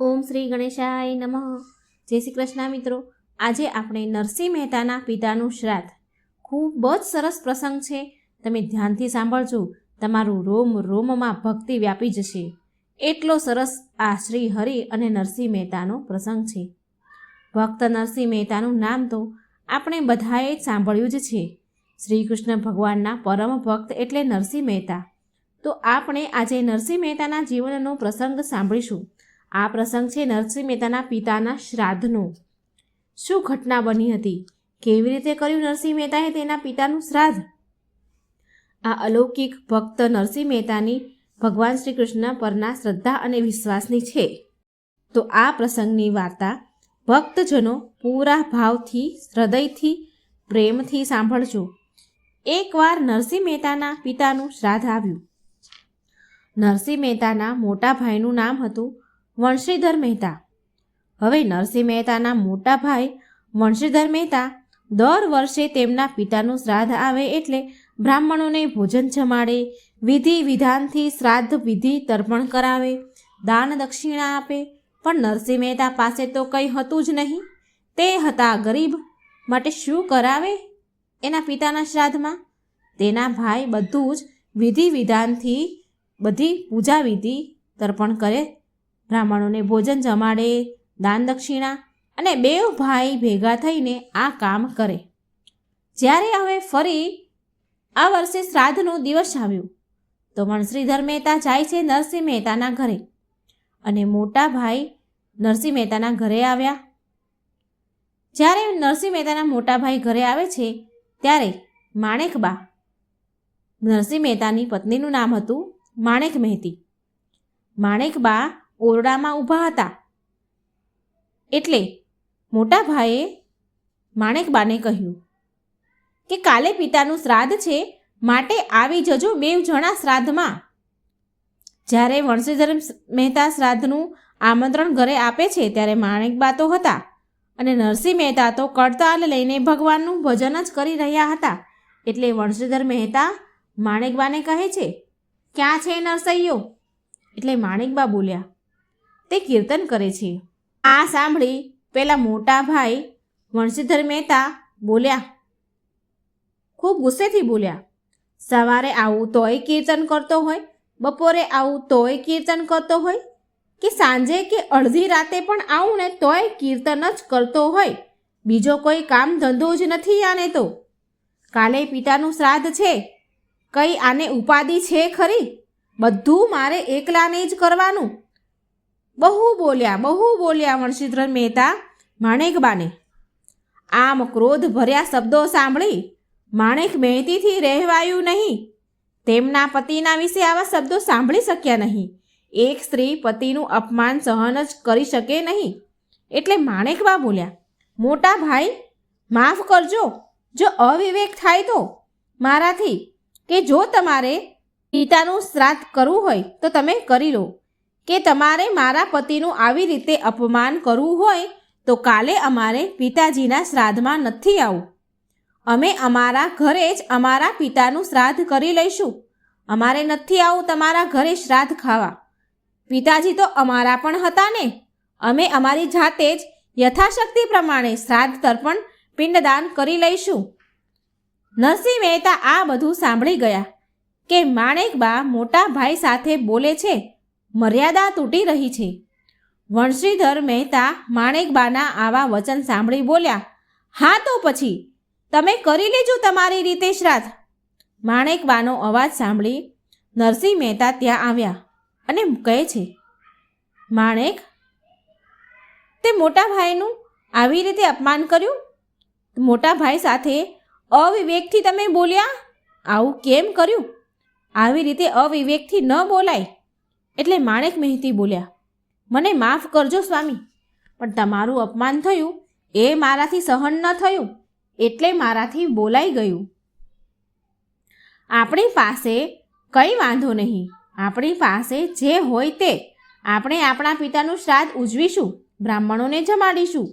ઓમ શ્રી ગણેશાય નમઃ. જય શ્રી કૃષ્ણ મિત્રો. આજે આપણે નરસિંહ મહેતાના પિતાનું શ્રાદ્ધ. ખૂબ જ સરસ પ્રસંગ છે. તમે ધ્યાનથી સાંભળજો. તમારું રોમ રોમમાં ભક્તિ વ્યાપી જશે. એટલો સરસ આ શ્રી હરિ અને નરસિંહ મહેતાનો પ્રસંગ છે. ભક્ત નરસિંહ મહેતાનું નામ તો આપણે બધાએ જ સાંભળ્યું જ છે. શ્રી કૃષ્ણ ભગવાનના પરમ ભક્ત એટલે નરસિંહ મહેતા. તો આપણે આજે નરસિંહ મહેતાના જીવનનો પ્રસંગ સાંભળીશું. આ પ્રસંગ છે નરસિંહ મહેતાના પિતાના શ્રાદ્ધનો. શું ઘટના બની હતી? કેવી રીતે કર્યું નરસિંહ મહેતાએ તેના પિતાનું શ્રાદ્ધ? આ અલૌકિક ભક્ત નરસિંહ મહેતાની ભગવાન શ્રી કૃષ્ણ પરના શ્રદ્ધા અને વિશ્વાસની છે. તો આ પ્રસંગની વાર્તા ભક્તજનો પૂરા ભાવથી, હૃદયથી, પ્રેમથી સાંભળજો. એકવાર નરસિંહ મહેતાના પિતાનું શ્રાદ્ધ આવ્યું. નરસિંહ મહેતાના મોટા ભાઈનું નામ હતું વંશીધર મહેતા. હવે નરસિંહ મહેતાના મોટા ભાઈ વંશીધર મહેતા દર વર્ષે તેમના પિતાનું શ્રાદ્ધ આવે એટલે બ્રાહ્મણોને ભોજન જમાડે, વિધિ વિધાનથી શ્રાદ્ધ વિધિ તર્પણ કરાવે, દાન દક્ષિણા આપે. પણ નરસિંહ મહેતા પાસે તો કંઈ હતું જ નહીં. તે હતા ગરીબ. માટે શું કરાવે એના પિતાના શ્રાદ્ધમાં? તેના ભાઈ બધું જ વિધિ વિધાનથી બધી પૂજા વિધિ તર્પણ કરે બ્રાહ્મણોને ભોજન જમાડે, દાન દક્ષિણા અને બે ભાઈ ભેગા થઈને આ કામ કરે. જ્યારે હવે ફરી આ વર્ષે શ્રાદ્ધનો દિવસ આવ્યો, તો વણશ્રીધર મહેતા જાય છે નરસિંહ મહેતાના ઘરે અને મોટા ભાઈ નરસિંહ મહેતાના ઘરે આવ્યા. જ્યારે નરસિંહ મહેતાના મોટા ભાઈ ઘરે આવે છે, ત્યારે માણેકબા નરસિંહ મહેતાની પત્નીનું નામ હતું માણેક મહેતી. માણેકબા ઓરડામાં ઊભા હતા. એટલે મોટા ભાઈએ માણેકબાને કહ્યું કે કાલે પિતાનું શ્રાદ્ધ છે, માટે આવી જજો બે જણા શ્રાદ્ધમાં. જ્યારે વંશીધર મહેતા શ્રાદ્ધનું આમંત્રણ ઘરે આપે છે, ત્યારે માણેકબા તો હતા અને નરસિંહ મહેતા તો કડતાલ લઈને ભગવાનનું ભજન જ કરી રહ્યા હતા. એટલે વંશીધર મહેતા માણેકબાને કહે છે, ક્યાં છે નરસૈયો? એટલે માણેકબા બોલ્યા તે કીર્તન કરે છે. આ સાંભળી પેલા મોટા ભાઈ વંશીધર મહેતા બોલ્યા. ખૂબ ગુસ્સેથી બોલ્યા, સવારે આવું તોય કીર્તન કરતો હોય, બપોરે આવું તોય કીર્તન કરતો હોય, કે સાંજે કે અડધી રાતે પણ આવું ને તોય કીર્તન જ કરતો હોય, બીજો કોઈ કામ ધંધો જ નથી આને તો. કાલે પિતાનું શ્રાદ્ધ છે, કઈ આને ઉપાધિ છે ખરી? બધું મારે એકલાને જ કરવાનું. બહુ બોલ્યા બહુ બોલ્યા વંશીધર મહેતા માણેકબાને આમ ક્રોધ ભર્યા શબ્દો સાંભળી માણેક મહેતીથી રહેવાયું નહીં. તેમના પતિના વિશે આવા શબ્દો સાંભળી શક્યા નહીં. એક સ્ત્રી પતિનું અપમાન સહન જ કરી શકે નહીં. એટલે માણેકબા બોલ્યા, મોટા ભાઈ, માફ કરજો. જો અવિવેક થાય તો મારાથી કે જો તમારે પિતાનું શ્રાદ્ધ કરવું હોય તો તમે કરી લો. કે તમારે મારા પતિનું આવી રીતે અપમાન કરવું હોય, તો કાલે અમારે પિતાજીના શ્રાદ્ધમાં નથી આવવું અમે અમારા ઘરે જ અમારા પિતાનું શ્રાદ્ધ કરી લઈશું. અમારે નથી આવું તમારા ઘરે શ્રાદ્ધ ખાવા. પિતાજી તો અમારા પણ હતા ને. અમે અમારી જાતે જ યથાશક્તિ પ્રમાણે શ્રાદ્ધ તર્પણ, પિંડદાન કરી લઈશું. નરસિંહ મહેતા આ બધું સાંભળી ગયા કે માણેકબા મોટા ભાઈ સાથે બોલે છે મર્યાદા તૂટી રહી છે. વંશીધર મહેતા માણેકબાના આવા વચન સાંભળી બોલ્યા, હા તો પછી, તમે કરી લેજો તમારી રીતે શ્રાદ્ધ. માણેકબાનો અવાજ સાંભળી નરસિંહ મહેતા ત્યાં આવ્યા અને કહે છે, માણેક, તે મોટા ભાઈનું આવી રીતે અપમાન કર્યું? મોટા ભાઈ સાથે અવિવેકથી તમે બોલ્યા? આવું કેમ કર્યું? આવી રીતે અવિવેકથી ન બોલાય. એટલે માણેક મહેતી બોલ્યા, મને માફ કરજો સ્વામી, પણ તમારું અપમાન થયું, એ મારાથી સહન ન થયું, એટલે મારાથી બોલાઈ ગયું. આપણી પાસે કંઈ વાંધો નહીં, આપણી પાસે જે હોય તે, આપણે આપણા પિતાનું શ્રાદ્ધ ઉજવીશું, બ્રાહ્મણોને જમાડીશું.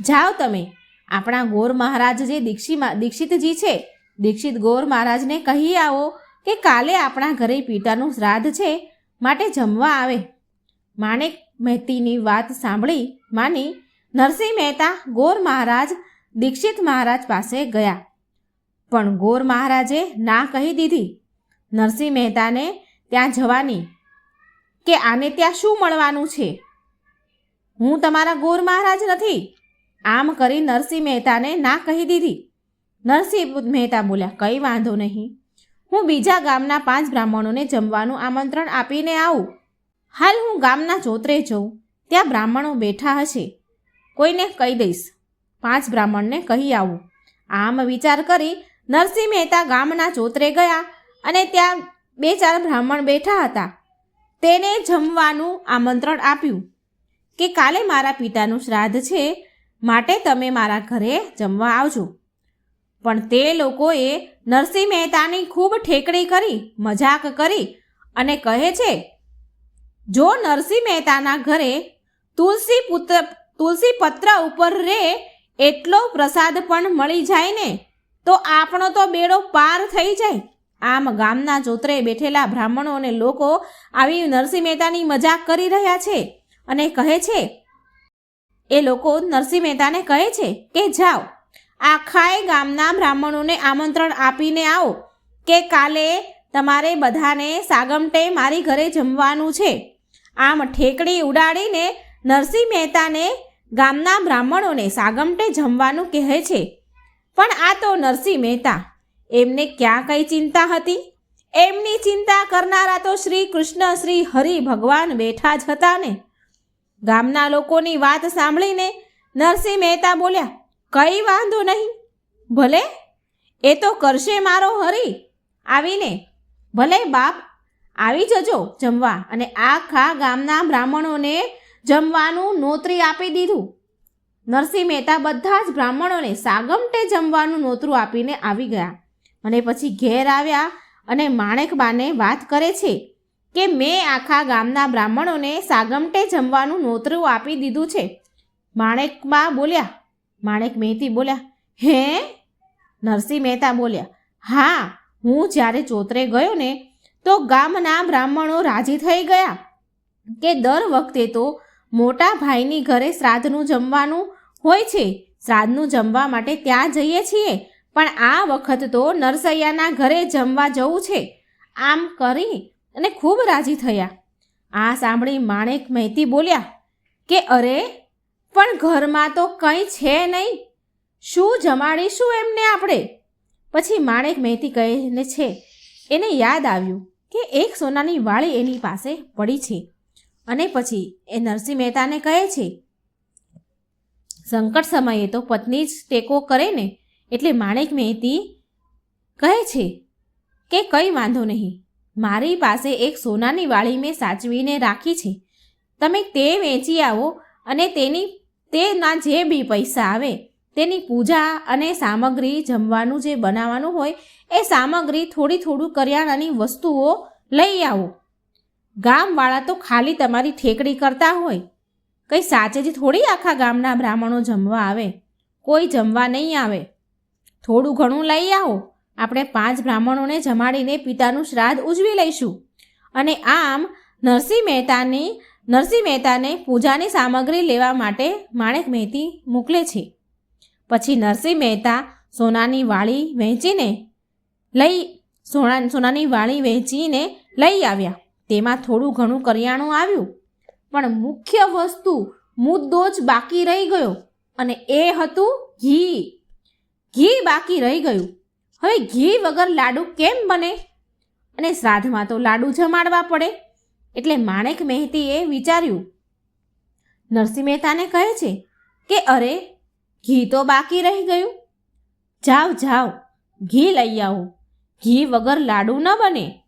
જાઓ તમે, આપણા ગોર મહારાજ જે દીક્ષી દીક્ષિતજી છે, દીક્ષિત ગોર મહારાજને કહી આવો કે કાલે આપણા ઘરે પિતાનું શ્રાદ્ધ છે માટે જમવા આવે. માણેક મહેતીની વાત સાંભળી માની નરસિંહ મહેતા ગોર મહારાજ દીક્ષિત મહારાજ પાસે ગયા. પણ ગોર મહારાજે ના કહી દીધી. નરસિંહ મહેતાને ત્યાં જવાની કે આને ત્યાં શું મળવાનું છે? હું તમારા ગોર મહારાજ નથી. આમ કરી નરસિંહ મહેતાને ના કહી દીધી. નરસિંહ મહેતા બોલ્યા, કંઈ વાંધો નહીં. હું બીજા ગામના પાંચ બ્રાહ્મણોને જમવાનું આમંત્રણ આપીને આવું. હાલ હું ગામના ચોતરે જઉં, ત્યાં બ્રાહ્મણો બેઠા હશે. કોઈને કહી દઈશ. પાંચ બ્રાહ્મણને કહી આવું. આમ વિચાર કરી નરસિંહ મહેતા ગામના ચોતરે ગયા અને ત્યાં બે ચાર બ્રાહ્મણ બેઠા હતા. તેને જમવાનું આમંત્રણ આપ્યું કે કાલે મારા પિતાનું શ્રાદ્ધ છે, માટે તમે મારા ઘરે જમવા આવજો. પણ તે લોકોએ નરસિંહ મહેતાની ખૂબ ઠેકડી કરી, મજાક કરી અને કહે છે, જો નરસિંહ મહેતાના ઘરે તુલસી પુત્ર, તુલસી પત્ર ઉપર રે એટલો પ્રસાદ પણ મળી જાય ને, તો આપણો તો બેડો પાર થઈ જાય. આમ ગામના જોતરે બેઠેલા બ્રાહ્મણો અને લોકો આવી નરસિંહ મહેતાની મજાક કરી રહ્યા છે અને કહે છે, એ લોકો નરસિંહ મહેતાને કહે છે કે, જાઓ. આખાય ગામના બ્રાહ્મણોને આમંત્રણ આપીને આવો કે કાલે તમારે બધાને સાગમટે મારી ઘરે જમવાનું છે. આમ ઠેકડી ઉડાડીને નરસિંહ મહેતાને ગામના બ્રાહ્મણોને સાગમટે જમવાનું કહે છે. પણ આ તો નરસિંહ મહેતા, એમને ક્યાં કઈ ચિંતા હતી? એમની ચિંતા કરનારા તો શ્રી કૃષ્ણ શ્રી હરિ ભગવાન બેઠા જ હતા ને. ગામના લોકોની વાત સાંભળીને નરસિંહ મહેતા બોલ્યા કઈ વાંધો નહીં. ભલે, એ તો કરશે મારો હરી. આવીને, ભલે બાપ, આવી જજો જમવા અને આખા ગામના બ્રાહ્મણોને જમવાનું નોતરી આપી દીધું. નરસિંહ મહેતા બધા જ બ્રાહ્મણોને સાગમટે જમવાનું નોતરું આપીને આવી ગયા. અને પછી ઘેર આવ્યા અને માણેકબાને વાત કરે છે કે મેં આખા ગામના બ્રાહ્મણોને સાગમટે જમવાનું નોતરું આપી દીધું છે. માણેકબા બોલ્યા માણેક મહેતી બોલ્યા, હે? નરસિંહ મહેતા બોલ્યા, હા, હું જ્યારે ચોતરે ગયો ને, તો ગામના બ્રાહ્મણો રાજી થઈ ગયા કે દર વખતે તો મોટા ભાઈની ઘરે શ્રાદ્ધનું જમવાનું હોય છે. શ્રાદ્ધનું જમવા માટે ત્યાં જઈએ છીએ, પણ આ વખત તો નરસૈયાના ઘરે જમવા જવું છે. આમ કરી અને ખૂબ રાજી થયા. આ સાંભળી માણેક મહેતી બોલ્યા, કે અરે પણ ઘરમાં તો કંઈ છે નહીં. શું જમાડીશું એમને આપણે? પછી માણેક મહેતી કહેને છે, એને યાદ આવ્યું કે એક સોનાની વાળી એની પાસે પડી છે. અને પછી એ નરસિંહ મહેતાને કહે છે, સંકટ સમયે તો પત્ની જ ટેકો કરે ને? એટલે માણેક મહેતી કહે છે, કે કંઈ વાંધો નહીં. મારી પાસે એક સોનાની વાળી મેં સાચવીને રાખી છે. તમે તે વેચી આવો અને તેની તેના જે બી પૈસા આવે, તેની પૂજા અને સામગ્રી જમવાનું જે બનાવવાનું હોય, એ સામગ્રી થોડી થોડું કરિયાણાની વસ્તુઓ લઈ આવો. ગામવાળા તો ખાલી તમારી ઠેકડી કરતા હોય. કંઈ સાચે જ થોડી આખા ગામના બ્રાહ્મણો જમવા આવે. કોઈ જમવા નહીં આવે. થોડું ઘણું લઈ આવો. આપણે પાંચ બ્રાહ્મણોને જમાડીને પિતાનું શ્રાદ્ધ ઉજવી લઈશું. અને આમ નરસિંહ મહેતાની નરસિંહ મહેતાને પૂજાની સામગ્રી લેવા માટે માણેક મહેતી મોકલે છે. પછી નરસિંહ મહેતા સોનાની વાળી વહેંચીને લઈ સોના, સોનાની વાળી વહેંચીને લઈ આવ્યા. તેમાં થોડું ઘણું કરિયાણું આવ્યું, પણ મુખ્ય વસ્તુ મુદ્દો જ બાકી રહી ગયો અને એ હતું ઘી. ઘી બાકી રહી ગયું. હવે ઘી વગર લાડુ કેમ બને? અને શ્રાદ્ધમાં તો લાડુ જમાડવા પડે. એટલે માણેક મહેતીએ વિચાર્યું, નરસિંહ મહેતાને કહે છે કે, અરે, ઘી તો બાકી રહી ગયું. જાઓ જાઓ ઘી લઈ આવો. ઘી વગર લાડુ ન બને.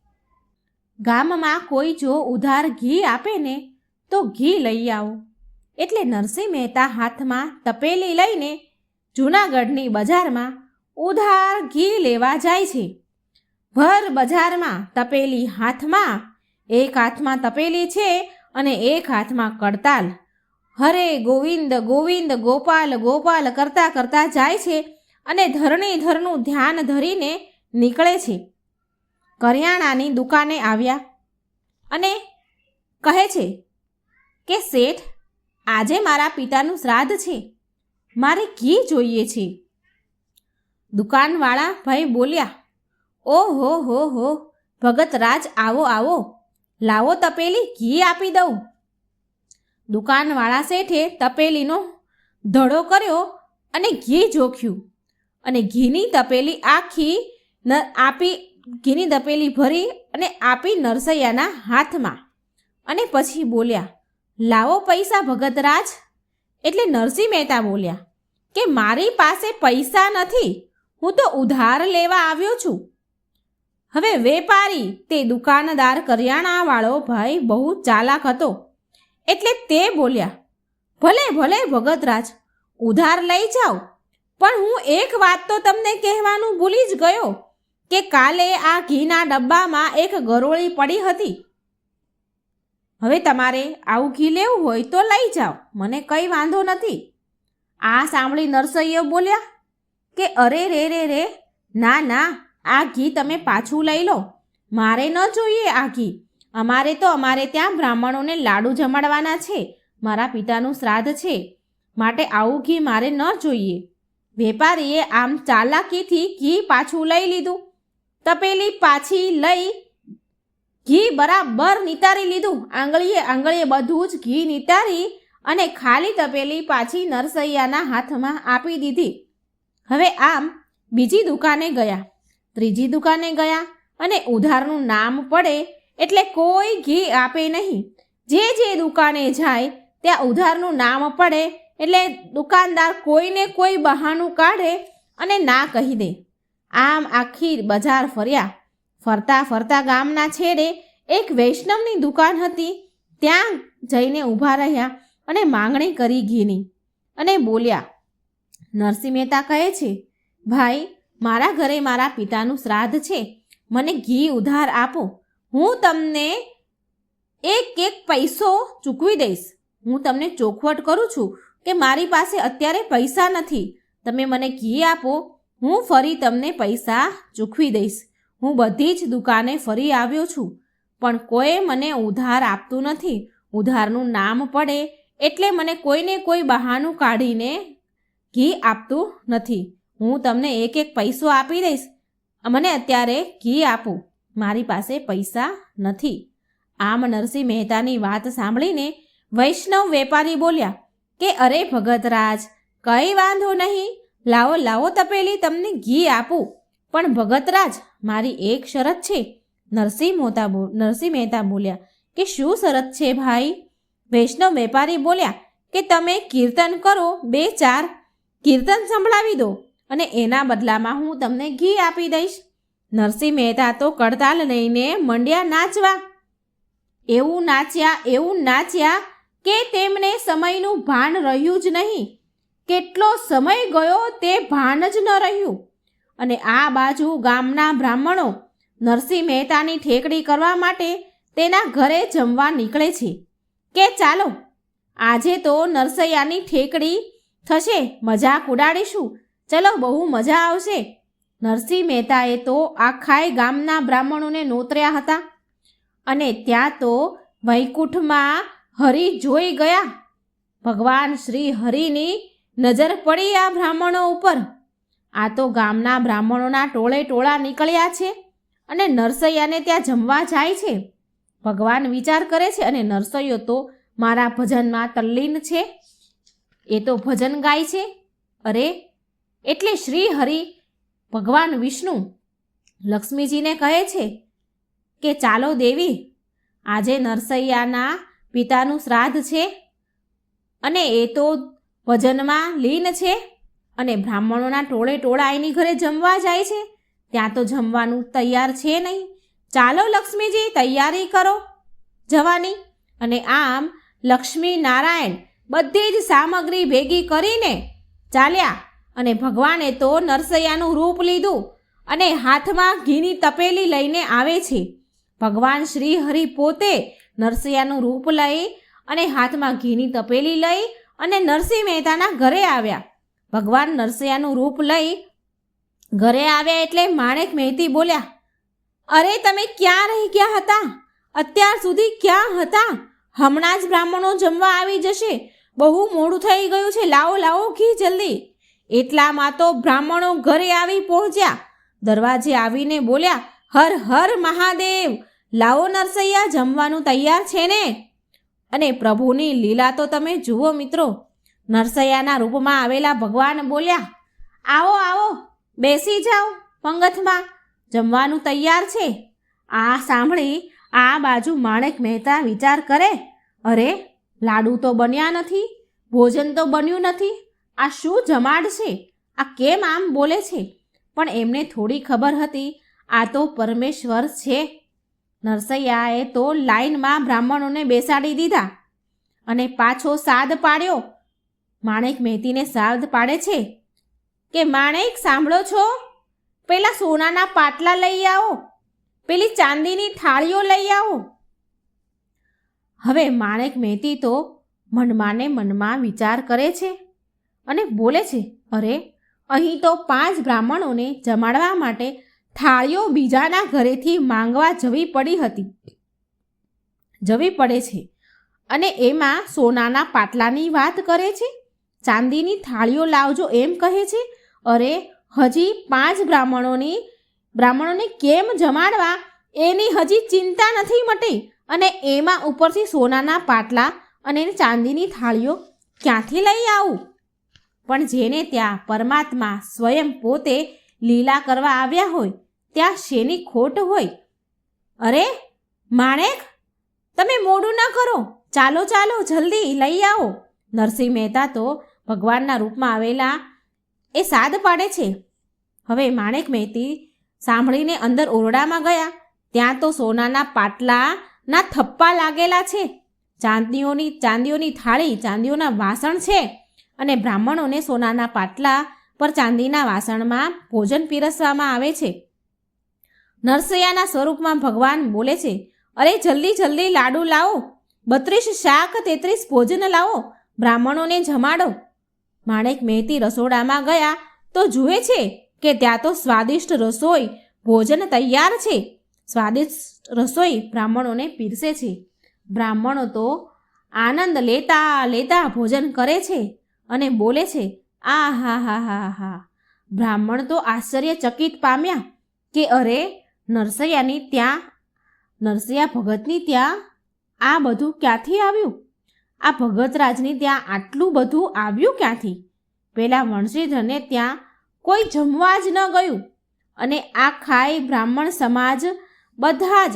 ગામમાં કોઈ જો ઉધાર ઘી આપે ને, તો ઘી લઈ આવો. એટલે નરસિંહ મહેતા હાથમાં તપેલી લઈને જૂનાગઢની બજારમાં ઉધાર ઘી લેવા જાય છે. ભર બજારમાં તપેલી હાથમાં એક હાથમાં તપેલી છે અને એક હાથમાં કડતાલ હરે ગોવિંદ ગોવિંદ, ગોપાલ ગોપાલ કરતા કરતા જાય છે અને ધરણીધરનું ધ્યાન ધરીને નીકળે છે. કરિયાણાની દુકાને આવ્યા અને કહે છે કે, શેઠ, આજે મારા પિતાનું શ્રાદ્ધ છે. મારે ઘી જોઈએ છે. દુકાનવાળા ભાઈ બોલ્યા, ઓહો, હો હો, ભગતરાજ, આવો આવો. લાવો તપેલી ઘી આપી દઉં. દુકાનવાળા શેઠે તપેલીનો ધડો કર્યો અને ઘી જોખ્યું. અને ઘીની તપેલી આખી આપી, ઘીની તપેલી ભરી અને આપી નરસૈયાના હાથમાં. અને પછી બોલ્યા, લાવો પૈસા ભગતરાજ. એટલે નરસિંહ મહેતા બોલ્યા, કે મારી પાસે પૈસા નથી, હું તો ઉધાર લેવા આવ્યો છું. હવે વેપારી તે દુકાનદાર કરિયાણાવાળો ભાઈ બહુ ચાલાક હતો. એટલે તે બોલ્યા, ભલે ભલે ભગતરાજ, ઉધાર લઈ જાઓ, પણ હું એક વાત તો તમને કહેવાનું ભૂલી જ ગયો કે કાલે આ ઘીના ડબ્બામાં એક ગરોળી પડી હતી. હવે તમારે આવું ઘી લેવું હોય તો લઈ જાઓ, મને કંઈ વાંધો નથી. આ સાંભળી નરસૈયો બોલ્યા કે, અરે, રે રે રે, ના ના આ ઘી તમે પાછું લઈ લો. મારે ન જોઈએ આ ઘી. અમારે તો, અમારે ત્યાં બ્રાહ્મણોને લાડુ જમાડવાના છે. મારા પિતાનું શ્રાદ્ધ છે. માટે આવું ઘી મારે ન જોઈએ. વેપારીએ આમ ચાલાકીથી ઘી પાછું લઈ લીધું. તપેલી પાછી લઈ ઘી બરાબર નિતારી લીધું. આંગળીએ આંગળીએ બધું જ ઘી નિતારી અને ખાલી તપેલી પાછી નરસૈયાના હાથમાં આપી દીધી. હવે આમ બીજી દુકાને ગયા. ત્રીજી દુકાને ગયા અને ઉધારનું નામ પડે એટલે કોઈ ઘી આપે નહીં. જે જે દુકાને જાય ત્યાં ઉધારનું નામ પડે એટલે દુકાનદાર કોઈને કોઈ બહાનું કાઢે અને ના કહી દે. આમ આખી બજાર ફર્યા. ફરતા ફરતા ગામના છેડે એક વૈષ્ણવની દુકાન હતી. ત્યાં જઈને ઊભા રહ્યા અને માંગણી કરી ઘીની અને બોલ્યા, નરસિંહ મહેતા કહે છે, ભાઈ મારા ઘરે મારા પિતાનું શ્રાદ્ધ છે. મને ઘી ઉધાર આપો. હું તમને એક એક પૈસો ચૂકવી દઈશ. હું તમને ચોખવટ કરું છું કે મારી પાસે અત્યારે પૈસા નથી. તમે મને ઘી આપો. હું ફરી તમને પૈસા ચૂકવી દઈશ. હું બધી જ દુકાને ફરી આવ્યો છું. પણ કોઈ મને ઉધાર આપતું નથી. ઉધારનું નામ પડે એટલે મને કોઈને કોઈ બહાનું કાઢીને ઘી આપતું નથી. હું તમને એક એક પૈસો આપી દઈશ. મને અત્યારે ઘી આપું. મારી પાસે પૈસા નથી. આમ નરસિંહ મહેતાની વાત સાંભળીને વૈષ્ણવ વેપારી બોલ્યા, કે અરે ભગતરાજ, કંઈ વાંધો નહીં. લાવો લાવો તપેલી, તમને ઘી આપું. પણ ભગતરાજ, મારી એક શરત છે. નરસિંહ મોતા નરસિંહ મહેતા બોલ્યા, કે શું શરત છે ભાઈ? વૈષ્ણવ વેપારી બોલ્યા, કે તમે કીર્તન કરો બે ચાર. કીર્તન સંભળાવી દો. અને એના બદલામાં હું તમને ઘી આપી દઈશ. નરસિંહ મહેતા તો કડતાલ લઈને મંડ્યા નાચવા. એવું નાચ્યા એવું નાચ્યા કે તેમને સમયનું ભાન રહ્યું જ નહીં. કેટલો સમય ગયો તે ભાન જ ન રહ્યું. અને આ બાજુ ગામના બ્રાહ્મણો નરસિંહ મહેતાની ઠેકડી કરવા માટે તેના ઘરે જમવા નીકળે છે. કે ચાલો, આજે તો નરસૈયાની ઠેકડી થશે, મજાક ઉડાડીશું ચલો, બહુ મજા આવશે. નરસિંહ મહેતાએ તો આખાય ગામના બ્રાહ્મણોને નોતર્યા હતા. અને ત્યાં તો વૈકુંઠમાં હરિ જોઈ ગયા. ભગવાન શ્રી હરિની નજર પડી આ બ્રાહ્મણો ઉપર. આ તો ગામના બ્રાહ્મણોના ટોળે ટોળા નીકળ્યા છે અને નરસૈયાને ત્યાં જમવા જાય છે. ભગવાન વિચાર કરે છે અને નરસૈયો તો મારા ભજનમાં તલ્લીન છે. એ તો ભજન ગાય છે. અરે એટલે શ્રી હરિ ભગવાન વિષ્ણુ લક્ષ્મીજીને કહે છે કે ચાલો દેવી, આજે નરસૈયાના પિતાનું શ્રાદ્ધ છે અને એ તો ભજનમાં લીન છે અને બ્રાહ્મણોના ટોળે ટોળા એની ઘરે જમવા જાય છે. ત્યાં તો જમવાનું તૈયાર છે નહીં. ચાલો લક્ષ્મીજી, તૈયારી કરો જવાની. અને આમ લક્ષ્મી નારાયણ બધી જ સામગ્રી ભેગી કરીને ચાલ્યા. અને ભગવાને તો નરસૈયાનું રૂપ લીધું અને હાથમાં ઘીની તપેલી લઈને આવે છે. ભગવાન શ્રી હરિ પોતે નરસૈયાનું રૂપ લઈ અને હાથમાં ઘીની તપેલી લઈ અને નરસિંહ મહેતાના ઘરે આવ્યા. ભગવાન નરસૈયાનું રૂપ લઈ ઘરે આવ્યા એટલે માણેક મહેતી બોલ્યા, અરે તમે ક્યાં રહી ગયા હતા? અત્યાર સુધી ક્યાં હતા? હમણાં જ બ્રાહ્મણો જમવા આવી જશે. બહુ મોડું થઈ ગયું છે. લાવો લાવો ઘી જલ્દી. એટલામાં તો બ્રાહ્મણો ઘરે આવી પહોંચ્યા. દરવાજે આવીને બોલ્યા, હર હર મહાદેવ, લાવો નરસૈયા, જમવાનું તૈયાર છે ને? અને પ્રભુની લીલા તો તમે જુઓ મિત્રો. નરસૈયાના રૂપમાં આવેલા ભગવાન બોલ્યા, આવો આવો, બેસી જાઓ પંગતમાં, જમવાનું તૈયાર છે. આ સાંભળી આ બાજુ માણેક મહેતા વિચાર કરે, અરે, લાડુ તો બન્યા નથી, ભોજન તો બન્યું નથી. આ શું જમાડ છે? આ કેમ આમ બોલે છે? પણ એમને થોડી ખબર હતી, આ તો પરમેશ્વર છે. નરસૈયાએ તો લાઈનમાં બ્રાહ્મણોને બેસાડી દીધા અને પાછો સાદ પાડ્યો. માણેક મહેતીને સાદ પાડે છે. કે માણેક, સાંભળો છો? પેલા સોનાના પાટલા લઈ આવો. પેલી ચાંદીની થાળીઓ લઈ આવો. હવે માણેક મહેતી તો મનમાં ને મનમાં વિચાર કરે છે. અને બોલે છે, અરે, અહીં તો પાંચ બ્રાહ્મણોને જમાડવા માટે થાળીઓ બીજાના ઘરેથી માંગવા જવી પડી હતી. જવી પડે છે. અને એમાં સોનાના પાટલાની વાત કરે છે? ચાંદીની થાળીઓ લાવજો એમ કહે છે? અરે, હજી પાંચ બ્રાહ્મણોની, બ્રાહ્મણોને કેમ જમાડવા? એની હજી ચિંતા નથી મટી. અને એમાં ઉપરથી સોનાના પાટલા અને ચાંદીની થાળીઓ ક્યાંથી લઈ આવું? પણ જેને ત્યાં પરમાત્મા સ્વયં પોતે લીલા કરવા આવ્યા હોય, ત્યાં શેની ખોટ હોય? અરે, માણેક, તમે મોડું ન કરો. ચાલો ચાલો, જલ્દી લઈ આવો. નરસિંહ મહેતા તો ભગવાનના રૂપમાં આવેલા એ સાદ પાડે છે. હવે માણેક મહેતી સાંભળીને અંદર ઓરડામાં ગયા. ત્યાં તો સોનાના પાટલાના થપ્પા લાગેલા છે. ચાંદીઓની ચાંદીઓની થાળી, ચાંદીઓના વાસણ છે. અને બ્રાહ્મણોને સોનાના પાટલા પર ચાંદીના વાસણમાં ભોજન પીરસવામાં આવે છે. નરસૈયાના સ્વરૂપમાં ભગવાન બોલે છે, અરે જલ્દી જલ્દી લાડુ લાવો, બત્રીસ શાક તેત્રીસ ભોજન લાવો, બ્રાહ્મણોને જમાડો. માણેક મહેતી રસોડામાં ગયા તો જુએ છે કે ત્યાં તો સ્વાદિષ્ટ રસોઈ, ભોજન તૈયાર છે. સ્વાદિષ્ટ રસોઈ બ્રાહ્મણોને પીરસે છે. બ્રાહ્મણો તો આનંદ લેતા લેતા ભોજન કરે છે. અને બોલે છે, આ, હા હા હા હા. બ્રાહ્મણ તો આશ્ચર્યચકિત પામ્યા કે, અરે, નરસૈયાની ત્યાં, નરસૈયા ભગતની ત્યાં આ બધું ક્યાંથી આવ્યું? આ ભગતરાજની ત્યાં આટલું બધું આવ્યું ક્યાંથી? પેલા વંશીધરને ત્યાં કોઈ જમવા જ ન ગયું અને આ ખાઈ બ્રાહ્મણ સમાજ બધા જ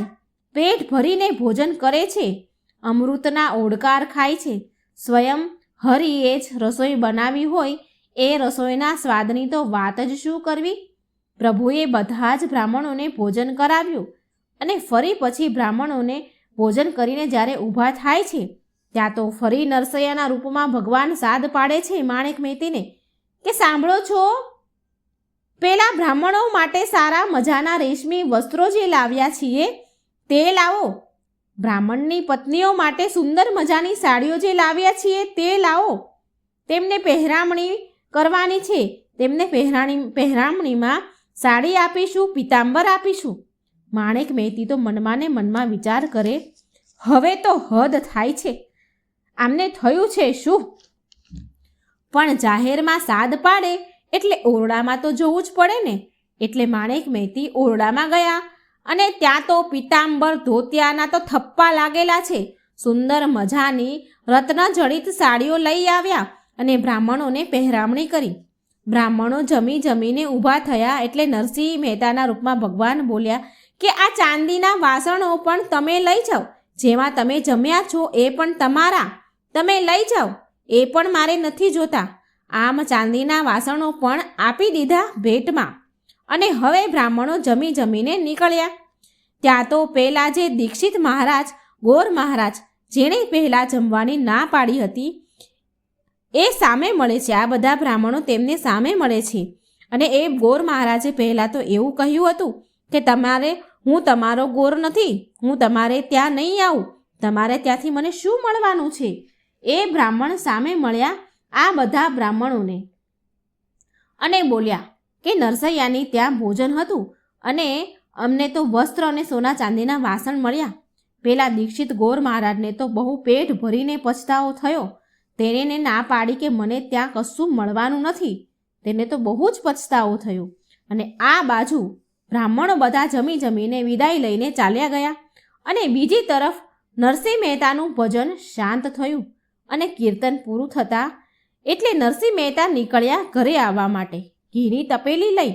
પેટ ભરીને ભોજન કરે છે, અમૃતના ઓડકાર ખાય છે, સ્વયં હરિએ જ રસોઈ બનાવી હોય, એ રસોઈના સ્વાદની તો વાત જ શું કરવી? પ્રભુએ બધા જ બ્રાહ્મણોને ભોજન કરાવ્યું અને ફરી પછી બ્રાહ્મણોને ભોજન કરીને જ્યારે ઊભા થાય છે, ત્યાં તો ફરી નરસૈયાના રૂપમાં ભગવાન સાદ પાડે છે માણેક મહેતીને કે સાંભળો છો? પેલા બ્રાહ્મણો માટે સારા મજાના રેશમી વસ્ત્રો જે લાવ્યા છીએ, તે લાવો. બ્રાહ્મણની પત્નીઓ માટે સુંદર મજાની સાડીઓ જે લાવ્યા છીએ તે લાવો. તેમને પહેરામણી કરવાની છે. તેમને પહેરાણી, પહેરામણીમાં સાડી આપીશું, પિતાંબર આપીશું. માણેક મહેતી તો મનમાં ને મનમાં વિચાર કરે, હવે તો હદ થાય છે. આમને થયું છે શું? પણ જાહેરમાં સાદ પાડે એટલે ઓરડામાં તો જવું જ પડે ને. એટલે માણેક મહેતી ઓરડામાં ગયા અને ત્યાં તો પિતાંબર ધોતિયાના તો થપ્પા લાગેલા છે. સુંદર મજાની રત્નજડિત સાડીઓ લઈ આવ્યા અને બ્રાહ્મણોને પહેરામણી કરી. બ્રાહ્મણો જમી જમીને ઊભા થયા એટલે નરસિંહ મહેતાના રૂપમાં ભગવાન બોલ્યા કે આ ચાંદીના વાસણો પણ તમે લઈ જાઓ. જેમાં તમે જમ્યા છો એ પણ તમારા. તમે લઈ જાઓ. એ પણ મારે નથી જોતા. આમ ચાંદીના વાસણો પણ આપી દીધા ભેટમાં. અને હવે બ્રાહ્મણો જમી જમીને નીકળ્યા. ત્યાં તો પહેલાં જે દીક્ષિત મહારાજ, ગોર મહારાજ, જેણે પહેલાં જમવાની ના પાડી હતી, એ સામે મળે છે. આ બધા બ્રાહ્મણો તેમને સામે મળે છે. અને એ ગોર મહારાજે પહેલાં તો એવું કહ્યું હતું કે તમારે, હું તમારો ગોર નથી, હું તમારે ત્યાં નહીં આવું. તમારે ત્યાંથી મને શું મળવાનું છે? એ બ્રાહ્મણ સામે મળ્યા આ બધા બ્રાહ્મણોને અને બોલ્યા કે નરસૈયાની ત્યાં ભોજન હતું અને અમને તો વસ્ત્ર અને સોના ચાંદીના વાસણ મળ્યા. પેલા દીક્ષિત ગોર મહારાજને તો બહુ પેટ ભરીને પછતાવો થયો. તેને ના પાડી કે મને ત્યાં કશું મળવાનું નથી. તેને તો બહુ જ પછતાવો થયો. અને આ બાજુ બ્રાહ્મણો બધા જમી જમીને વિદાય લઈને ચાલ્યા ગયા અને બીજી તરફ નરસિંહ મહેતાનું ભજન શાંત થયું અને કીર્તન પૂરું થતાં એટલે નરસિંહ મહેતા નીકળ્યા ઘરે આવવા માટે. ઘીની તપેલી લઈ.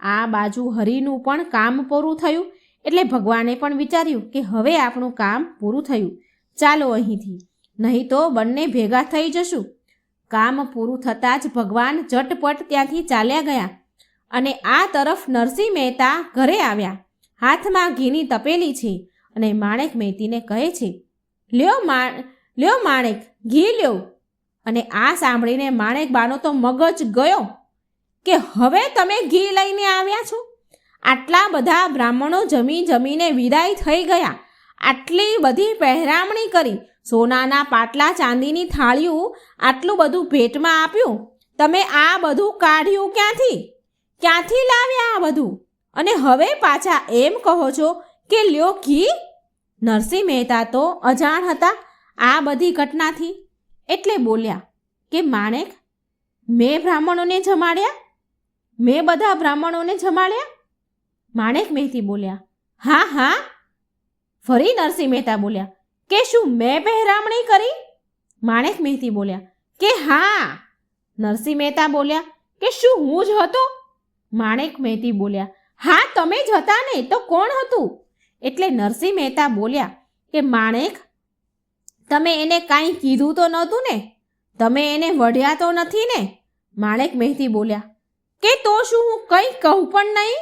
આ બાજુ હરિનું પણ કામ પૂરું થયું, એટલે ભગવાને પણ વિચાર્યું કે હવે આપણું કામ પૂરું થયું. ચાલો અહીંથી. નહીં તો બંને ભેગા થઈ જશું. કામ પૂરું થતાં જ ભગવાન ઝટપટ ત્યાંથી ચાલ્યા ગયા અને આ તરફ નરસિંહ મહેતા ઘરે આવ્યા. હાથમાં ઘીની તપેલી છે અને માણેક મહેતીને કહે છે, લ્યો મા, લ્યો માણેક, ઘી લ્યો. અને આ સાંભળીને માણેક બાનો તો મગજ ગયો. કે હવે તમે ઘી લઈને આવ્યા છો? આટલા બધા બ્રાહ્મણો જમી જમીને વિદાય થઈ ગયા. આટલી બધી પહેરામણી કરી, સોનાના પાટલા ચાંદીની થાળીઓ આટલું બધું ભેટમાં આપ્યું. તમે આ બધું કાઢ્યું ક્યાંથી? ક્યાંથી લાવ્યા આ બધું? અને હવે પાછા એમ કહો છો કે લ્યો ઘી? નરસિંહ મહેતા તો અજાણ હતા આ બધી ઘટનાથી. એટલે બોલ્યા, કે માણેક, મેં બ્રાહ્મણોને જમાડ્યા? મેં બધા બ્રાહ્મણોને જમાડ્યા? માણેક મહેતી બોલ્યા, હા હા. ફરી નરસિંહ મહેતા બોલ્યા, કે શું મેં પહેરામણી કરી? માણેક મહેતી બોલ્યા, કે હા. નરસિંહ મહેતા બોલ્યા, કે શું હું જ હતો? માણેક મહેતી બોલ્યા, હા, તમે જ હતા ને, તો કોણ હતું? એટલે નરસિંહ મહેતા બોલ્યા, કે માણેક, તમે એને કાંઈ કીધું તો નહોતું ને? તમે એને વઢ્યા તો નથી ને? માણેક મહેતી બોલ્યા કે તો શું હું કંઈ કહું પણ નહીં?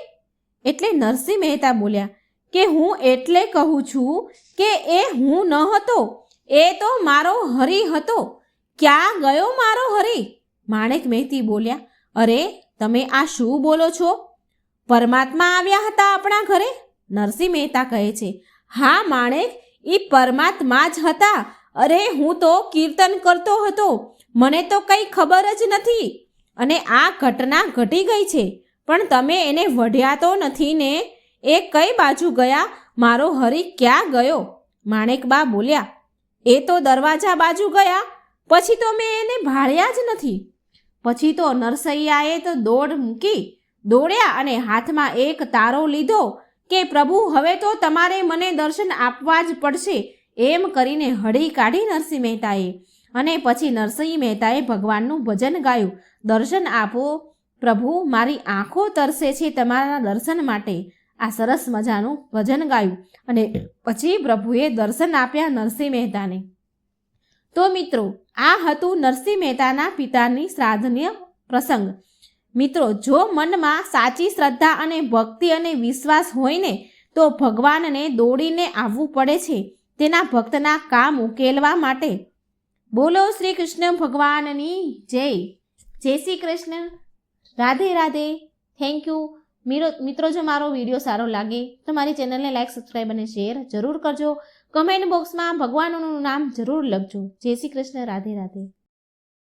એટલે નરસિંહ મહેતા બોલ્યા, કે હું એટલે કહું છું કે એ હું ન હતો, એ તો મારો હરી હતો. ક્યાં ગયો મારો હરી? માણેક મહેતી બોલ્યા, અરે, તમે આ શું બોલો છો? પરમાત્મા આવ્યા હતા આપણા ઘરે? નરસિંહ મહેતા કહે છે, હા માણેક એ પરમાત્મા જ હતા. અરે, હું તો કીર્તન કરતો હતો. મને તો કંઈ ખબર જ નથી. અને આ ઘટના ઘટી ગઈ છે. પણ તમે એને વઢ્યા તો નથી ને? એ કઈ બાજુ ગયા? મારો હરી ક્યાં ગયો? માણેકબા બોલ્યા, એ તો દરવાજા બાજુ ગયા. પછી તો મેં એને ભાળ્યા જ નથી. પછી તો નરસૈયાએ તો દોડ મૂકી, દોડ્યા અને હાથમાં એક તારો લીધો કે, પ્રભુ, હવે તો તમારે મને દર્શન આપવા જ પડશે. એમ કરીને હળી કાઢી નરસિંહ મહેતાએ. અને પછી નરસિંહ મહેતાએ ભગવાનનું ભજન ગાયું. દર્શન આપો પ્રભુ મારી આંખો તરસે છે તમારા દર્શન માટે. આ સરસ મજાનું ભજન ગાયું અને પછી પ્રભુએ દર્શન આપ્યા નરસિંહ મહેતાને. તો મિત્રો આ હતું નરસિંહ મહેતાના પિતાની શ્રાદ્ધન્ય પ્રસંગ. મિત્રો જો મનમાં સાચી શ્રદ્ધા અને ભક્તિ અને વિશ્વાસ હોય ને તો ભગવાનને દોડીને આવવું પડે છે. તેના ભક્તના કામ ઉકેલવા માટે બોલો શ્રી કૃષ્ણ ભગવાનની જય. જય શ્રી કૃષ્ણ રાધે રાધે. થેન્ક યુ મીરો, મિત્રો, જો મારો વીડિયો સારો લાગે તો મારી ચેનલને લાઇક સબસ્ક્રાઈબ અને શેર જરૂર કરજો. કમેન્ટ બોક્સમાં ભગવાનનું નામ જરૂર લખજો. જય શ્રી કૃષ્ણ રાધે રાધે.